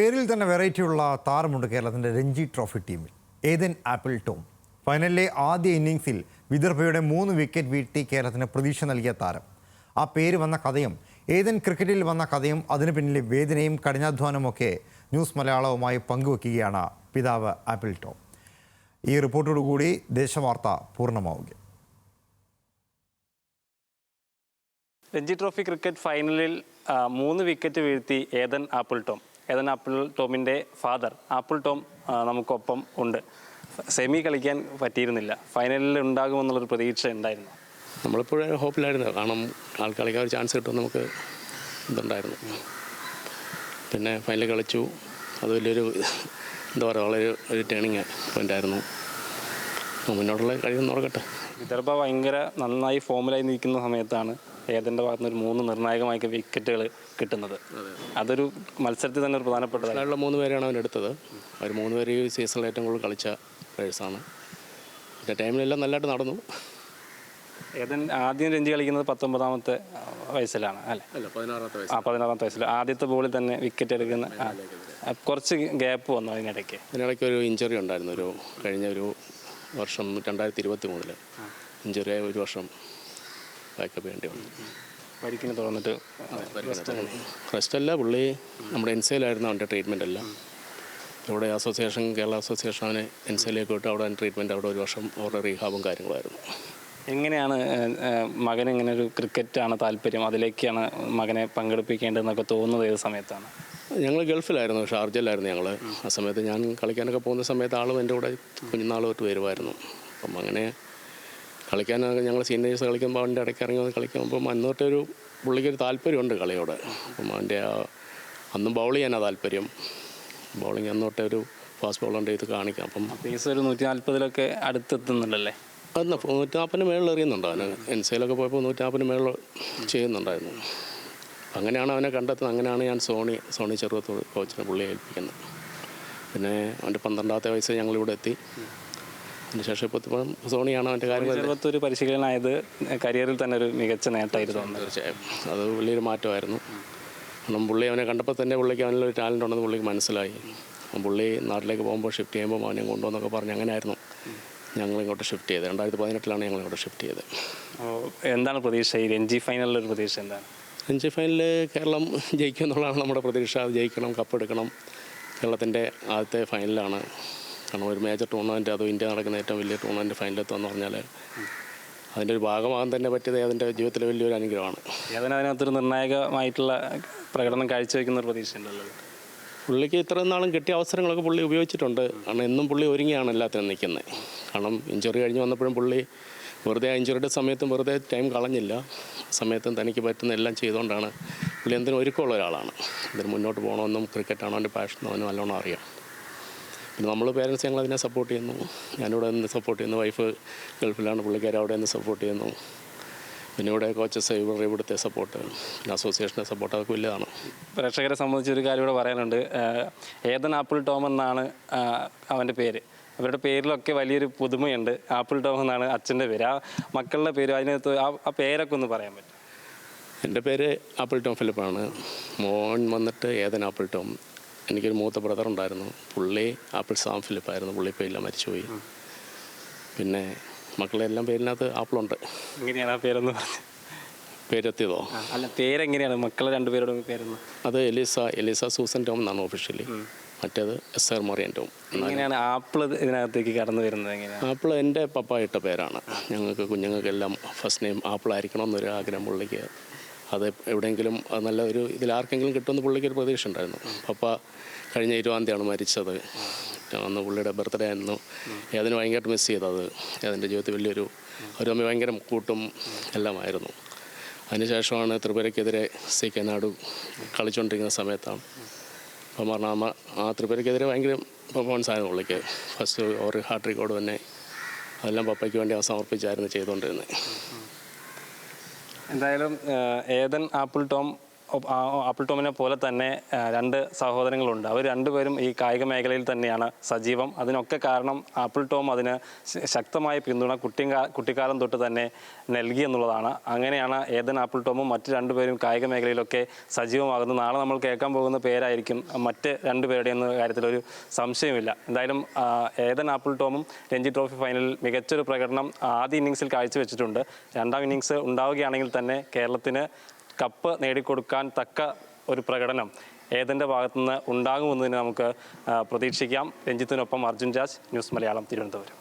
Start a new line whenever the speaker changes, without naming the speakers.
പേരിൽ തന്നെ വെറൈറ്റി ഉള്ള താരമുണ്ട് കേരളത്തിന്റെ രഞ്ജി ട്രോഫി ടീമിൽ ഏതൻ ആപ്പിൾ ടോം. ഫൈനലിലെ ആദ്യ ഇന്നിങ്സിൽ വിദർഭയുടെ മൂന്ന് വിക്കറ്റ് വീഴ്ത്തി കേരളത്തിന് പ്രതീക്ഷ നൽകിയ താരം. ആ പേര് വന്ന കഥയും ഏതൻ ക്രിക്കറ്റിൽ വന്ന കഥയും അതിനു പിന്നിലെ വേദനയും കഠിനാധ്വാനമൊക്കെ ന്യൂസ് മലയാളവുമായി പങ്കുവെക്കുകയാണ് പിതാവ് ആപ്പിൾ ടോം. ഈ റിപ്പോർട്ടോടുകൂടി ദേശവാർത്ത പൂർണമാവുക
രഞ്ജി ട്രോഫി ക്രിക്കറ്റ് ഫൈനലിൽ മൂന്ന് വിക്കറ്റ് വീഴ്ത്തി Eden Apple Tom. Eden Apple ടോമിന്റെ father. Apple Tom നമുക്കൊപ്പം ഉണ്ട്. സെമി കളിക്കാൻ പറ്റിയിരുന്നില്ല. ഫൈനലിൽ ഉണ്ടാകുമെന്നുള്ളൊരു പ്രതീക്ഷ ഉണ്ടായിരുന്നു
നമ്മളിപ്പോഴും ഹോപ്പിലായിരുന്നു. കാരണം ആൾ കളിക്കാൻ ഒരു ചാൻസ് കിട്ടും നമുക്ക് ഇതുണ്ടായിരുന്നു. പിന്നെ ഫൈനൽ കളിച്ചു. അത് വലിയൊരു എന്താ പറയുക വളരെ ഒരു ടേണിങ് പോയിന്റ് ആയിരുന്നു. അപ്പോൾ മുന്നോട്ടുള്ള കഴിവ് നോക്കട്ടെ
വിദർഭ ഭയങ്കര നന്നായി ഫോമിലായി നിൽക്കുന്ന സമയത്താണ് ഏതന്റെ ഭാഗത്ത് നിന്ന് ഒരു മൂന്ന് നിർണായകമായ വിക്കറ്റുകൾ കിട്ടുന്നത്. അതൊരു മത്സരത്തിൽ തന്നെ ഒരു
പ്രധാനപ്പെട്ടതായിട്ടുള്ള മൂന്ന് പേരാണ് അവൻ എടുത്തത്. അവർ മൂന്ന് പേര് ഈ സീസണിൽ ഏറ്റവും കൂടുതൽ കളിച്ച പ്ലേഴ്സാണ് പിന്നെ ടൈമിലെല്ലാം നല്ലതായിട്ട് നടന്നു.
ഏതൻ ആദ്യം രഞ്ജി കളിക്കുന്നത് പത്തൊമ്പതാമത്തെ വയസ്സിലാണ് അല്ലേ?
അല്ല പതിനാറാമത്തെ വയസ്സ്
ആ പതിനാറാമത്തെ വയസ്സിൽ ആദ്യത്തെ ബോളിൽ തന്നെ വിക്കറ്റ് എടുക്കുന്ന കുറച്ച് ഗ്യാപ്പ് വന്നു അതിനിടയ്ക്ക്.
അതിനിടയ്ക്ക് ഒരു ഇഞ്ചുറി ഉണ്ടായിരുന്നു. ഒരു കഴിഞ്ഞ ഒരു വർഷം രണ്ടായിരത്തി ഇരുപത്തി മൂന്നിൽ ഇഞ്ചുറി ഒരു വർഷം. ബാക്കപ്പ് വേണ്ടി വന്നു.
പരിക്കിനെ തുറന്നിട്ട്
റെസ്റ്റ് അല്ല പുള്ളി നമ്മുടെ എൻ സിയിലായിരുന്നു അവന്റെ ട്രീറ്റ്മെന്റ് എല്ലാം. ഇവിടെ അസോസിയേഷൻ കേരള അസോസിയേഷൻ അവനെ എൻ സിയിലേക്ക് വിട്ട് അവിടെ ട്രീറ്റ്മെന്റ് അവിടെ ഒരു വർഷം അവരുടെ റീഹാബും കാര്യങ്ങളായിരുന്നു.
എങ്ങനെയാണ് മകൻ ഇങ്ങനെ ഒരു ക്രിക്കറ്റാണ് താല്പര്യം? അതിലേക്കാണ് മകനെ പങ്കെടുപ്പിക്കേണ്ടതെന്നൊക്കെ തോന്നുന്നത് ഏത് സമയത്താണ്?
ഞങ്ങൾ ഗൾഫിലായിരുന്നു ഷാർജയിലായിരുന്നു ഞങ്ങൾ ആ സമയത്ത് ഞാൻ കളിക്കാനൊക്കെ പോകുന്ന സമയത്ത് ആളും എന്റെ കൂടെ കുഞ്ഞുനാളും തൊട്ട് വരുമായിരുന്നു. അപ്പം അങ്ങനെ കളിക്കാനൊക്കെ ഞങ്ങൾ സീനിയേഴ്സ് കളിക്കുമ്പോൾ അവന്റെ ഇടയ്ക്ക് ഇറങ്ങി വന്ന് കളിക്കുമ്പോൾ അന്നോട്ട് ഒരു പുള്ളിക്കൊരു താല്പര്യമുണ്ട് കളിയോട്. അപ്പം അവന്റെ ആ അന്നും ബൗൾ ചെയ്യാനാണ് താല്പര്യം. ബൗളിങ് അന്നോട്ടെ ഒരു ഫാസ്റ്റ് ബോളുണ്ട് ഇത് കാണിക്കാം. അപ്പം
പേസ് ഒരു നൂറ്റി നാൽപ്പതിലൊക്കെ അടുത്തെത്തുന്നുണ്ടല്ലേ?
അന്ന് നൂറ്റി നാൽപ്പതിന് മേളിൽ എറിയുന്നുണ്ട് അവന്. എൻ സിയിലൊക്കെ പോയപ്പോൾ നൂറ്റി നാൽപ്പതിന് മേളിൽ ചെയ്യുന്നുണ്ടായിരുന്നു. അങ്ങനെയാണ് അവനെ കണ്ടെത്തുന്നത്. അങ്ങനെയാണ് ഞാൻ സോണി സോണി ചെറുപ്പത്തോട് കോച്ചിനെ പുള്ളിയെ ഏൽപ്പിക്കുന്നത്. പിന്നെ അവന്റെ പന്ത്രണ്ടാമത്തെ വയസ്സ് ഞങ്ങളിവിടെ എത്തി. അതിനുശേഷം ഇപ്പോൾ ഇപ്പം സോണിയാണ് അവന്റെ കാര്യം
ചെറുപ്പത്തൊരു പരിശീലനായത് കരിയറിൽ തന്നെ ഒരു മികച്ച നേട്ടമായിരുന്നു
തീർച്ചയായും. അത് വലിയൊരു മാറ്റമായിരുന്നു. കാരണം പുള്ളി അവനെ കണ്ടപ്പോൾ തന്നെ പുള്ളിക്ക് അവനിലൊരു ടാലന്റ് ഉണ്ടെന്ന് പുള്ളിക്ക് മനസ്സിലായി. പുള്ളി നാട്ടിലേക്ക് പോകുമ്പോൾ ഷിഫ്റ്റ് ചെയ്യുമ്പോൾ അവനെ കൊണ്ടുവന്നൊക്കെ പറഞ്ഞ് അങ്ങനെയായിരുന്നു ഞങ്ങൾ ഇങ്ങോട്ട് ഷിഫ്റ്റ് ചെയ്തത്. രണ്ടായിരത്തി പതിനെട്ടിലാണ് ഞങ്ങൾ ഇങ്ങോട്ട് ഷിഫ്റ്റ് ചെയ്തത്
എന്താണ് പ്രതീക്ഷ? ഈ രഞ്ജി ഫൈനലിലൊരു പ്രതീക്ഷ എന്താണ്?
രഞ്ജി ഫൈനലിൽ കേരളം ജയിക്കും എന്നുള്ളതാണ് നമ്മുടെ പ്രതീക്ഷ. അത് ജയിക്കണം കപ്പെടുക്കണം കേരളത്തിന്റെ ആദ്യത്തെ ഫൈനലാണ് കാരണം ഒരു മേജർ ടൂർണമെന്റ് അതോ ഇന്ത്യ നടക്കുന്ന ഏറ്റവും വലിയ ടൂർണമെന്റ് ഫൈനലെത്തുമെന്ന് പറഞ്ഞാൽ അതിന്റെ ഒരു ഭാഗമാകാൻ തന്നെ പറ്റിയത് അതിന്റെ ജീവിതത്തിലെ വലിയൊരു അനുഗ്രഹമാണ്.
ഏതാണ് അതിനകത്തൊരു നിർണായകമായിട്ടുള്ള പ്രകടനം കാഴ്ചവെക്കുന്ന ഒരു പ്രതീക്ഷയുണ്ടല്ലോ.
പുള്ളിക്ക് ഇത്രയും നാളും കിട്ടിയ അവസരങ്ങളൊക്കെ പുള്ളി ഉപയോഗിച്ചിട്ടുണ്ട്. കാരണം എന്നും പുള്ളി ഒരുങ്ങിയാണ് എല്ലാത്തിനും നിൽക്കുന്നത്. കാരണം ഇഞ്ചുറി കഴിഞ്ഞ് വന്നപ്പോഴും പുള്ളി വെറുതെ ഇഞ്ചുറിയുടെ സമയത്തും വെറുതെ ടൈം കളഞ്ഞില്ല. സമയത്തും തനിക്ക് പറ്റുന്ന എല്ലാം ചെയ്തുകൊണ്ടാണ് പുള്ളി എന്തിനും ഒരുക്കമുള്ള ഒരാളാണ്. ഇതിന് മുന്നോട്ട് പോകണമെന്നും ക്രിക്കറ്റാണോ അവന്റെ പാഷൻ അവനും നല്ലോണം അറിയാം. നമ്മൾ പേരൻസ് ഞങ്ങൾ അതിനെ സപ്പോർട്ട് ചെയ്യുന്നു. ഞാനിവിടെ നിന്ന് സപ്പോർട്ട് ചെയ്യുന്നു. വൈഫ് ഗൾഫിലാണ് പുള്ളിക്കാർ അവിടെ നിന്ന് സപ്പോർട്ട് ചെയ്യുന്നു. പിന്നെ ഇവിടെ കോച്ചസ് ഇവരുടെ ഇവിടുത്തെ സപ്പോർട്ട് പിന്നെ അസോസിയേഷന്റെ സപ്പോർട്ട് അതൊക്കെ വലിയതാണ്
പ്രേക്ഷകരെ സംബന്ധിച്ച് ഒരു കാര്യം ഇവിടെ പറയാനുണ്ട്. ഏതൻ ആപ്പിൾ ടോം എന്നാണ് അവന്റെ പേര്. അവരുടെ പേരിലൊക്കെ വലിയൊരു പുതുമയുണ്ട്. ആപ്പിൾ ടോം എന്നാണ് അച്ഛന്റെ പേര്. ആ മക്കളുടെ പേര് അതിനകത്ത് ആ ആ പേരൊക്കെ ഒന്ന് പറയാൻ പറ്റും
എന്റെ പേര് ആപ്പിൾ ടോം ഫിലിപ്പാണ്. മോൻ വന്നിട്ട് ഏതൻ ആപ്പിൾ ടോം. എനിക്കൊരു മൂത്ത ബ്രദർ ഉണ്ടായിരുന്നു. പുള്ളി ആപ്പിൾ സാം ഫിലിപ്പായിരുന്നു. പുള്ളി ഇപ്പോൾ ഇല്ല മരിച്ചുപോയി. പിന്നെ മക്കളെ എല്ലാം പേരിനകത്ത് ആപ്പിളുണ്ട്.
എങ്ങനെയാണ് ആ പേരെന്ന് പറഞ്ഞത്
പേരെത്തിയതോ?
അല്ല പേരെങ്ങനെയാണ്? മക്കളെ രണ്ടുപേരുടെ പേരൊന്ന്.
അത് എലിസ എലിസ സൂസൻ ടോം എന്നാണ് ഒഫീഷ്യലി മറ്റേത് എസ് ആർ മറിയൻ ടോം.
എങ്ങനെയാണ് ആപ്പിൾ ഇതിനകത്തേക്ക് കടന്നു വരുന്നത് എങ്ങനെയാണ്?
ആപ്പിൾ എന്റെ പപ്പ ഇട്ട പേരാണ്. ഞങ്ങൾക്ക് കുഞ്ഞുങ്ങൾക്കെല്ലാം ഫസ്റ്റ് നെയിം ആപ്പിൾ ആയിരിക്കണം എന്നൊരു ആഗ്രഹം പുള്ളിക്ക്. അത് എവിടെയെങ്കിലും നല്ല ഒരു ഇതിൽ ആർക്കെങ്കിലും കിട്ടുമെന്ന് പുള്ളിക്ക് ഒരു പ്രതീക്ഷ ഉണ്ടായിരുന്നു. പപ്പ കഴിഞ്ഞ ഇരുപതാം തീയതിയാണ് മരിച്ചത്. അന്ന് പുള്ളിയുടെ ബർത്ത്ഡേ ആയിരുന്നു. അതിന് ഭയങ്കരമായിട്ട് മിസ് ചെയ്തത് അതിന്റെ ജീവിതത്തിൽ വലിയൊരു ഒരു അമ്മ ഭയങ്കര കൂട്ടും എല്ലാമായിരുന്നു. അതിനുശേഷമാണ് ത്രിപുരയ്ക്കെതിരെ സി കെ നാട് കളിച്ചുകൊണ്ടിരിക്കുന്ന സമയത്താണ് അപ്പം പറഞ്ഞാൽ ആ ത്രിപുരയ്ക്കെതിരെ ഭയങ്കര പെർഫോമൻസ് ആയിരുന്നു പുള്ളിക്ക്. ഫസ്റ്റ് ഓർ ഹാർട്ട് റെക്കോർഡ് തന്നെ അതെല്ലാം പപ്പയ്ക്ക് വേണ്ടി അവ സമർപ്പിച്ചായിരുന്നു ചെയ്തുകൊണ്ടിരുന്നത്.
എന്തായാലും ഏതൻ ആപ്പിൾ ടോം ആപ്പിൾ ടോമിനെ പോലെ തന്നെ രണ്ട് സഹോദരങ്ങളുണ്ട്. അവർ രണ്ടുപേരും ഈ കായിക മേഖലയിൽ തന്നെയാണ് സജീവം. അതിനൊക്കെ കാരണം ആപ്പിൾ ടോം അതിന് ശക്തമായ പിന്തുണ കുട്ടിക്കാ കുട്ടിക്കാലം തൊട്ട് തന്നെ നൽകി എന്നുള്ളതാണ്. അങ്ങനെയാണ് ഏതൻ ആപ്പിൾ ടോമും മറ്റ് രണ്ടുപേരും കായിക മേഖലയിലൊക്കെ സജീവമാകുന്നത്. നാളെ നമ്മൾ കേൾക്കാൻ പോകുന്ന പേരായിരിക്കും മറ്റ് രണ്ടുപേരുടെ എന്ന കാര്യത്തിൽ ഒരു സംശയമില്ല. എന്തായാലും ഏതൻ ആപ്പിൾ ടോമും രഞ്ജി ട്രോഫി ഫൈനലിൽ മികച്ചൊരു പ്രകടനം ആദ്യ ഇന്നിങ്സിൽ കാഴ്ചവെച്ചിട്ടുണ്ട്. രണ്ടാം ഇന്നിങ്സ് ഉണ്ടാവുകയാണെങ്കിൽ തന്നെ കേരളത്തിന് കപ്പ് നേടിക്കൊടുക്കാൻ തക്ക ഒരു പ്രകടനം ഏതെന്റെ ഭാഗത്തുനിന്ന് ഉണ്ടാകുമെന്നതിന് നമുക്ക് പ്രതീക്ഷിക്കാം. രഞ്ജിത്തിനൊപ്പം അർജുൻ രാജ് ന്യൂസ് മലയാളം തിരുവനന്തപുരം.